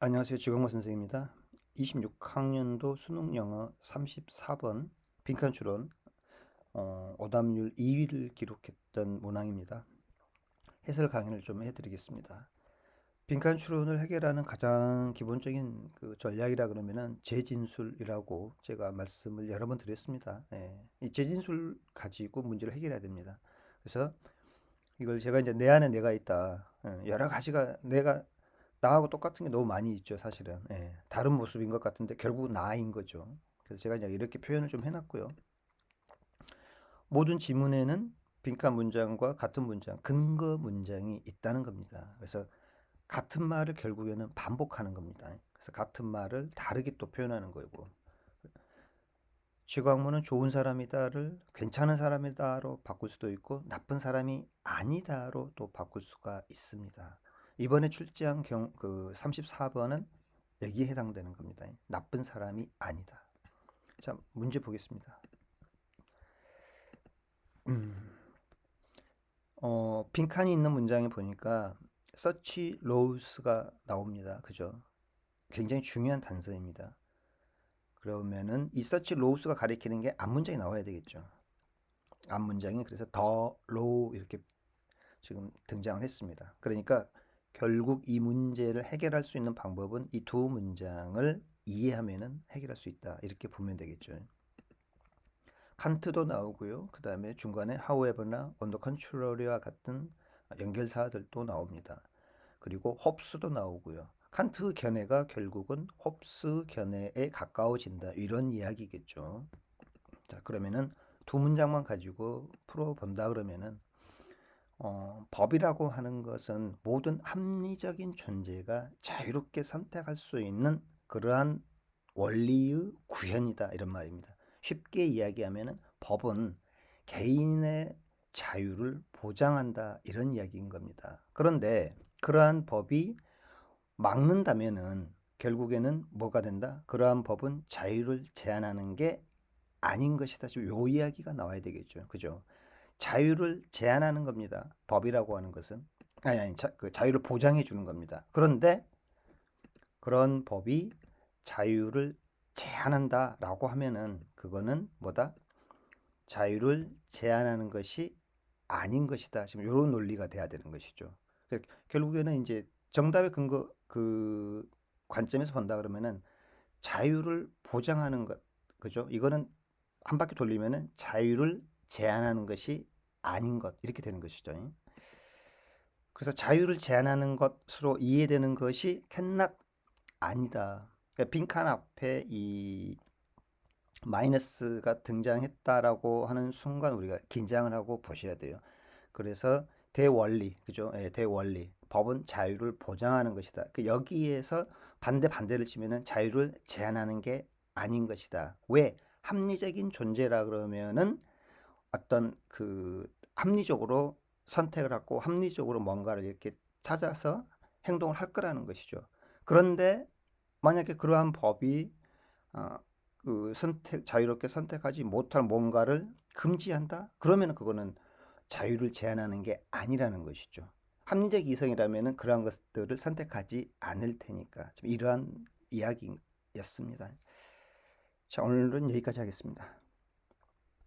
안녕하세요. 지광모 선생입니다. 26학년도 수능 영어 34번 빈칸 추론 어, 오답률 2위를 기록했던 문항입니다. 해설 강의를 좀 해드리겠습니다. 빈칸 추론을 해결하는 가장 기본적인 그 전략이라 그러면은 재진술이라고 제가 말씀을 여러 번 드렸습니다. 예, 이 재진술 가지고 문제를 해결해야 됩니다. 그래서 이걸 제가 이제 내 안에 내가 있다. 예, 여러 가지가 내가 나하고 똑같은 게 너무 많이 있죠, 사실은. 예, 다른 모습인 것 같은데 결국 나인 거죠. 그래서 제가 이제 이렇게 표현을 좀 해놨고요. 모든 지문에는 빈칸 문장과 같은 문장, 근거 문장이 있다는 겁니다. 그래서 같은 말을 결국에는 반복하는 겁니다. 그래서 같은 말을 다르게 또 표현하는 거고. 지광무는 좋은 사람이다를 괜찮은 사람이다로 바꿀 수도 있고 나쁜 사람이 아니다로 또 바꿀 수가 있습니다. 이번에 출제한 경, 그 34번은 여기에 해당되는 겁니다. 나쁜 사람이 아니다. 자, 문제 보겠습니다. 음, 어, 빈칸이 있는 문장에 보니까 such laws가 나옵니다. 그죠? 굉장히 중요한 단서입니다. 그러면은 이 such laws가 가리키는 게 앞 문장이 나와야 되겠죠. 앞 문장이 그래서 the law 이렇게 지금 등장을 했습니다. 그러니까 결국 이 문제를 해결할 수 있는 방법은 이 두 문장을 이해하면은 해결할 수 있다. 이렇게 보면 되겠죠. 칸트도 나오고요. 그 다음에 중간에 however나 on the contrary와 같은 연결사들도 나옵니다. 그리고 홉스도 나오고요. 칸트 견해가 결국은 홉스 견해에 가까워진다. 이런 이야기겠죠. 자, 그러면은 두 문장만 가지고 풀어본다 그러면은 어, 법이라고 하는 것은 모든 합리적인 존재가 자유롭게 선택할 수 있는 그러한 원리의 구현이다 이런 말입니다. 쉽게 이야기하면 법은 개인의 자유를 보장한다 이런 이야기인 겁니다. 그런데 그러한 법이 막는다면은 결국에는 뭐가 된다? 그러한 법은 자유를 제한하는 게 아닌 것이다. 지금 요 이야기가 나와야 되겠죠. 그죠? 자유를 제한하는 겁니다. 법이라고 하는 것은 아니 아니 자, 그 자유를 보장해 주는 겁니다. 그런데 그런 법이 자유를 제한한다라고 하면은 그거는 뭐다? 자유를 제한하는 것이 아닌 것이다. 지금 이런 논리가 돼야 되는 것이죠. 그 결국에는 이제 정답의 근거 그 관점에서 본다 그러면은 자유를 보장하는 것 그죠? 이거는 한 바퀴 돌리면은 자유를 제한하는 것이 아닌 것 이렇게 되는 것이죠. 그래서 자유를 제한하는 것으로 이해되는 것이 캔낫 아니다. 그러니까 빈칸 앞에 이 마이너스가 등장했다라고 하는 순간 우리가 긴장을 하고 보셔야 돼요. 그래서 대원리, 그죠? 예, 대원리. 법은 자유를 보장하는 것이다. 그 여기에서 반대 반대를 치면은 자유를 제한하는 게 아닌 것이다. 왜? 합리적인 존재라 그러면은 어떤 그 합리적으로 선택을 하고 합리적으로 뭔가를 이렇게 찾아서 행동을 할 거라는 것이죠. 그런데 만약에 그러한 법이 어, 그 선택 자유롭게 선택하지 못할 뭔가를 금지한다? 그러면 그거는 자유를 제한하는 게 아니라는 것이죠. 합리적 이성이라면 그러한 것들을 선택하지 않을 테니까 이러한 이야기였습니다. 자 오늘은 여기까지 하겠습니다.